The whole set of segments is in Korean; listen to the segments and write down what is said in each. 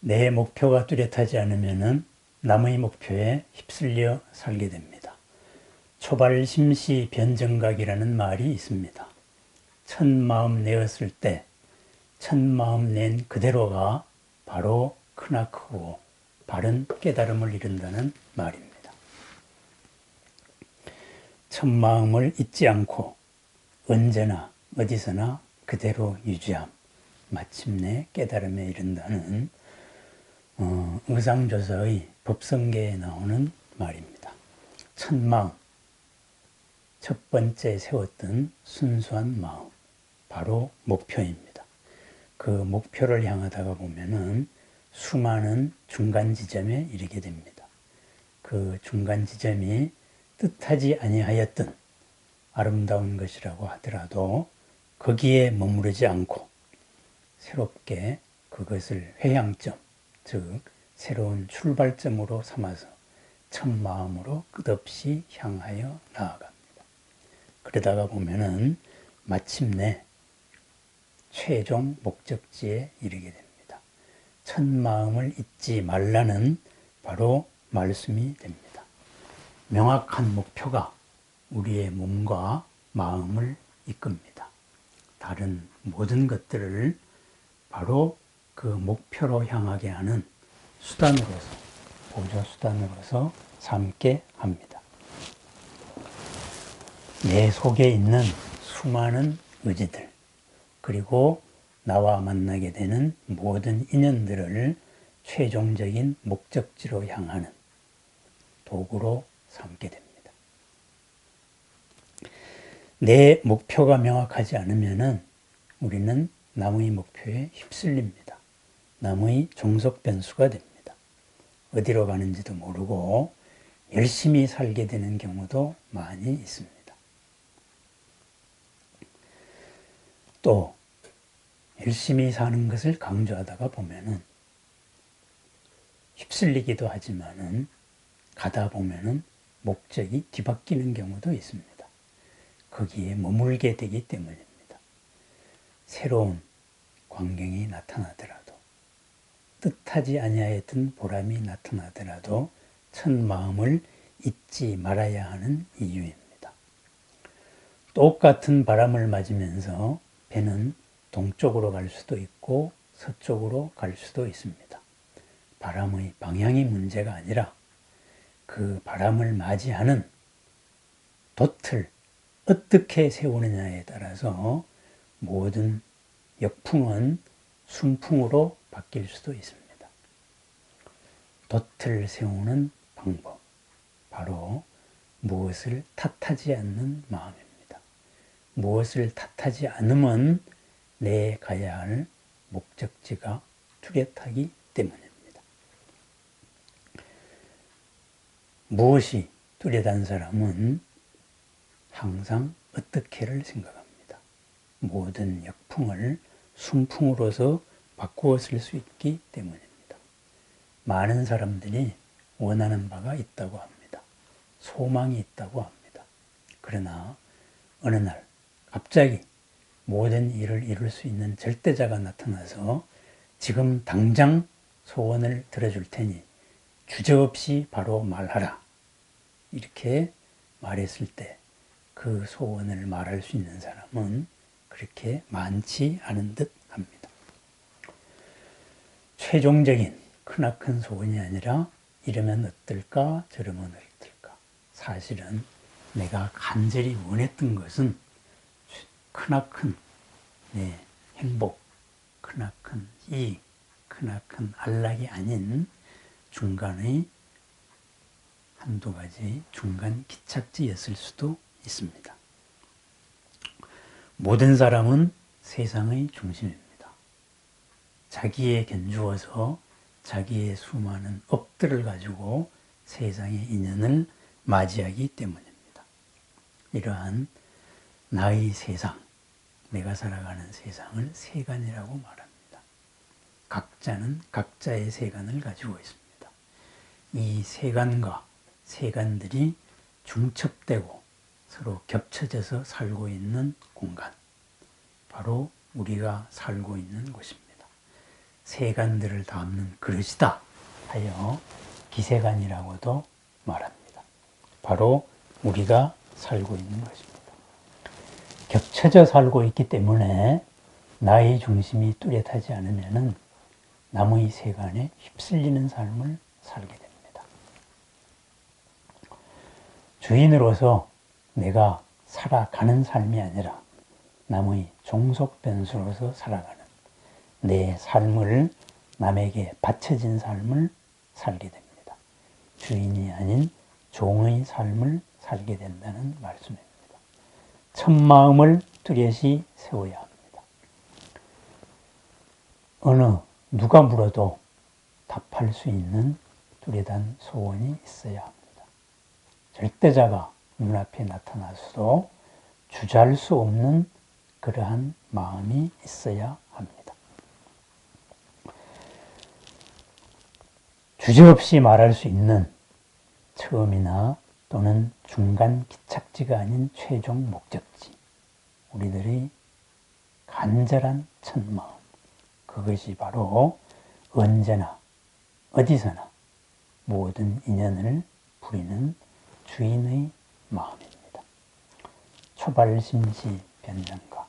내 목표가 뚜렷하지 않으면 남의 목표에 휩쓸려 살게 됩니다. 초발심시 변정각이라는 말이 있습니다. 첫 마음 내었을 때 첫 마음 낸 그대로가 바로 크나 크고 바른 깨달음을 이룬다는 말입니다. 첫 마음을 잊지 않고 언제나 어디서나 그대로 유지함 마침내 깨달음에 이른다는 어, 의상조사의 법성계에 나오는 말입니다. 첫 마음, 첫 번째 세웠던 순수한 마음, 바로 목표입니다. 그 목표를 향하다가 보면은 수많은 중간 지점에 이르게 됩니다. 그 중간 지점이 뜻하지 아니하였던 아름다운 것이라고 하더라도 거기에 머무르지 않고 새롭게 그것을 회향점, 즉 새로운 출발점으로 삼아서 첫 마음으로 끝없이 향하여 나아갑니다. 그러다가 보면은 마침내 최종 목적지에 이르게 됩니다. 첫 마음을 잊지 말라는 바로 말씀이 됩니다. 명확한 목표가 우리의 몸과 마음을 이끕니다. 다른 모든 것들을 바로 그 목표로 향하게 하는 수단으로서, 보조 수단으로서 삼게 합니다. 내 속에 있는 수많은 의지들, 그리고 나와 만나게 되는 모든 인연들을 최종적인 목적지로 향하는 도구로 삼게 됩니다. 내 목표가 명확하지 않으면 우리는 남의 목표에 휩쓸립니다. 남의 종속 변수가 됩니다. 어디로 가는지도 모르고 열심히 살게 되는 경우도 많이 있습니다. 또 열심히 사는 것을 강조하다가 보면은 휩쓸리기도 하지만은 가다 보면은 목적이 뒤바뀌는 경우도 있습니다. 거기에 머물게 되기 때문입니다. 새로운 광경이 나타나더라도 뜻하지 아니하였던 보람이 나타나더라도 첫 마음을 잊지 말아야 하는 이유입니다. 똑같은 바람을 맞으면서 배는 동쪽으로 갈 수도 있고 서쪽으로 갈 수도 있습니다. 바람의 방향이 문제가 아니라 그 바람을 맞이하는 돛을 어떻게 세우느냐에 따라서 모든 역풍은 순풍으로 바뀔 수도 있습니다. 돛을 세우는 방법, 바로 무엇을 탓하지 않는 마음입니다. 무엇을 탓하지 않으면 내 가야 할 목적지가 뚜렷하기 때문입니다. 무엇이 뚜렷한 사람은 항상 어떻게를 생각합니다. 모든 역풍을 순풍으로서 바꾸어 쓸 수 있기 때문입니다. 많은 사람들이 원하는 바가 있다고 합니다. 소망이 있다고 합니다. 그러나 어느 날 갑자기 모든 일을 이룰 수 있는 절대자가 나타나서 지금 당장 소원을 들어줄 테니 주저없이 바로 말하라. 이렇게 말했을 때 그 소원을 말할 수 있는 사람은 그렇게 많지 않은 듯 합니다. 최종적인 크나큰 소원이 아니라 이러면 어떨까 저러면 어떨까 사실은 내가 간절히 원했던 것은 크나큰 내 행복, 크나큰 이익, 크나큰 안락이 아닌 중간의 한두 가지 중간 기착지였을 수도 있습니다. 모든 사람은 세상의 중심입니다. 자기에 견주어서 자기의 수많은 업들을 가지고 세상의 인연을 맞이하기 때문입니다. 이러한 나의 세상, 내가 살아가는 세상을 세간이라고 말합니다. 각자는 각자의 세간을 가지고 있습니다. 이 세간과 세간들이 중첩되고 서로 겹쳐져서 살고 있는 공간, 바로 우리가 살고 있는 곳입니다. 세간들을 담는 그릇이다 하여 기세간이라고도 말합니다. 바로 우리가 살고 있는 것입니다. 겹쳐져 살고 있기 때문에 나의 중심이 뚜렷하지 않으면 남의 세간에 휩쓸리는 삶을 살게 됩니다. 주인으로서 내가 살아가는 삶이 아니라 남의 종속 변수로서 살아가는 내 삶을 남에게 바쳐진 삶을 살게 됩니다. 주인이 아닌 종의 삶을 살게 된다는 말씀입니다. 첫 마음을 뚜렷이 세워야 합니다. 어느 누가 물어도 답할 수 있는 뚜렷한 소원이 있어야 합니다. 절대자가 눈앞에 나타나서도 주저할 수 없는 그러한 마음이 있어야 합니다. 주저없이 말할 수 있는 처음이나 또는 중간 기착지가 아닌 최종 목적지. 우리들이 간절한 첫 마음. 그것이 바로 언제나 어디서나 모든 인연을 부리는 주인의 마음입니다. 초발심시 변명각.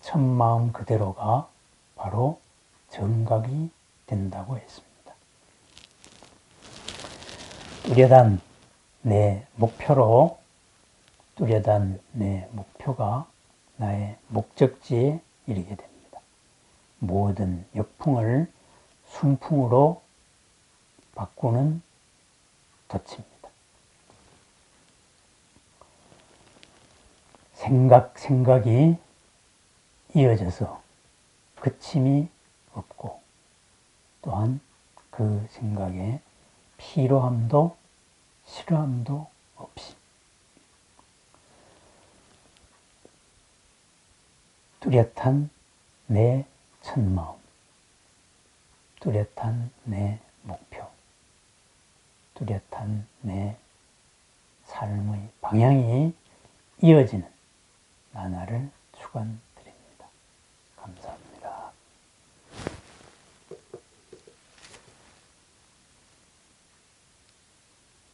첫 마음 그대로가 바로 정각이 된다고 했습니다. 뚜렷한 내 목표로 뚜렷한 내 목표가 나의 목적지에 이르게 됩니다. 모든 역풍을 순풍으로 바꾸는 덫입니다. 생각, 생각이 이어져서 그침이 없고 또한 그 생각에 피로함도 싫어함도 없이. 뚜렷한 내 첫마음, 뚜렷한 내 목표, 뚜렷한 내 삶의 방향이 이어지는 나날을 축원